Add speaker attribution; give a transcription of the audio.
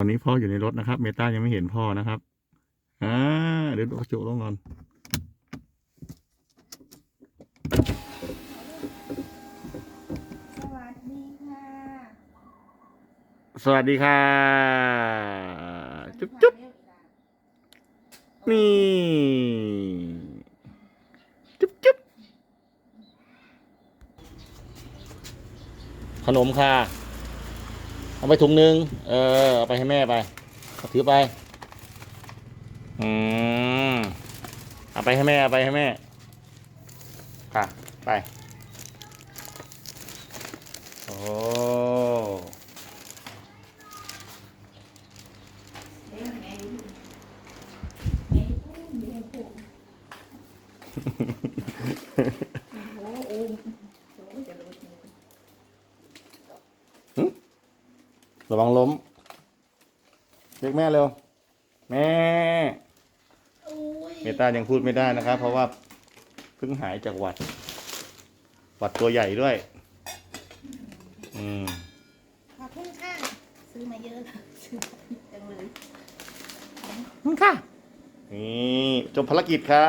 Speaker 1: ตอนนี้พ่ออยู่ในรถนะครับ เมตายังไม่เห็นพ่อนะครับ อ่า เดี๋ยวกระจกลงก่อน
Speaker 2: สวัสดีค่ะ
Speaker 1: สวัสดีค่ะ จุ๊บจุ๊บนี่ จุ๊บจุ๊บขนมค่ะ เอาไปถุงหนึ่งเออเอาไปให้แม่ไปเอาถือไป อืมเอาไปให้แม่เอาไปให้แม่ค่ะไป โอ้
Speaker 2: เดี๋ยวแม่ดูแม่พูดแม่พูดโอ้โหโอ้โหจะรู้จริง
Speaker 1: ระวังล้ม เรียกแม่เร็ว แม่
Speaker 2: โอ้ย
Speaker 1: เมตายังพูดไม่ได้นะครับ เพราะว่าเพิ่งหายจากหวัด หวัดตัวใหญ่ด้วย อืม
Speaker 2: ขอบคุณค่ะ ซื้อมาเยอะเลยซื้อมาจังเลย
Speaker 1: ค่ะ นี่จบภารกิจค่ะ